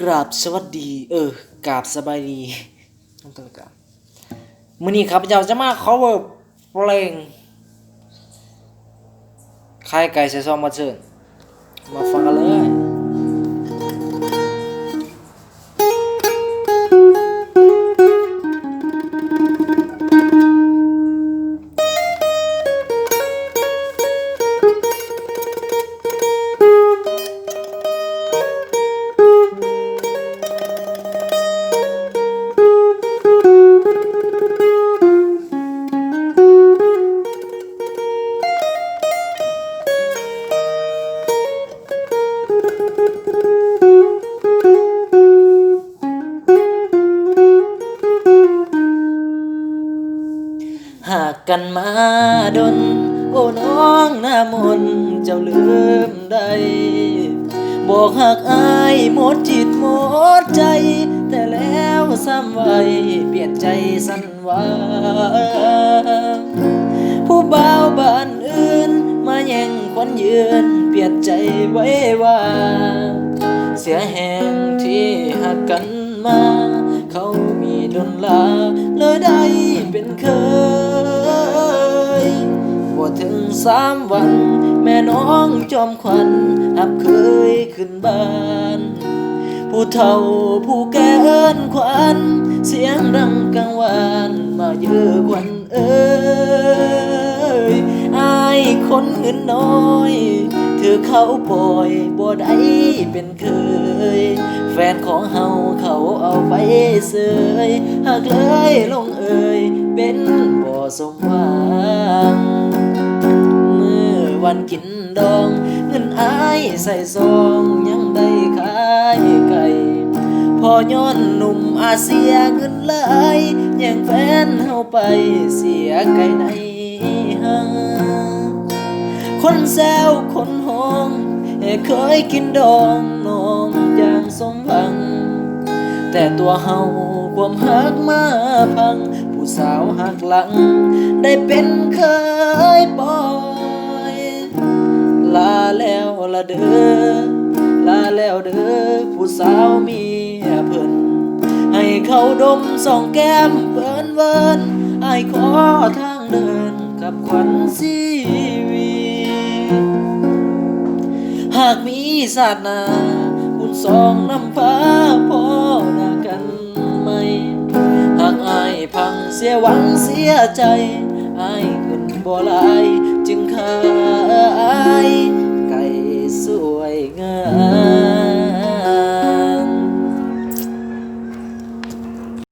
กราบสวัสดี เออกราบสบายดีต้องตกราบมื่อนี้ครับเราจะมา cover เพลงค่ายไก่เส่ซองมาเชิญมาฟังกันเลย หากกันมาดน โอ้น้องหน้ามนเจ้าลืมได้บอกหากอายหมดจิตหมดใจ แต่แล้วซ้ำไว้เปลี่ยนใจสั้นหวาผู้บ่าวบ้านอื่น มาแย่งควันยืน เปลี่ยนใจไว้ว่า เสียแห่งที่หักกันมา เขามีดนลาเลยได้เป็นเคย สามวัน แม่น้องจอมขวัญหับเคยขึ้นบ้าน ผู้เฒ่าผู้แก่เอินขวัญเสียงดังกังวานมาเยอะขวัญเอ้ยอายคนเงินน้อยถือเขาปล่อยบ่ได้เป็นเคย แฟนของเฮาเขาเอาไปเสยหากเลยลงเอ่ยเป็นบ่สมหวัง วันกินดอง เงินอายใส่ซองยังได้ขายไก่พอย้อนหนุ่มอาเซียเงินไหลายแย่งแฟนเฮาไปเสียไก่ในห้างคนแซวคนห้องเคยกินดองน้องอย่างสมหวัง แต่ตัวเฮาความหักมาพัง ผู้สาวหักหลัง ได้เป็นเคย เด้อผู้สาวมีเพิ่นให้เขาดมสองแก้มเปิ้นเวินไอ้ขอทางเดินกับขวัญชีวีหากมีศาสนาบุญสองน้ำฟ้าพ่อนากันไหมหากอายพังเสียหวังเสียใจอายขึ้นบ่ลายจึงขายไก่สวยงาม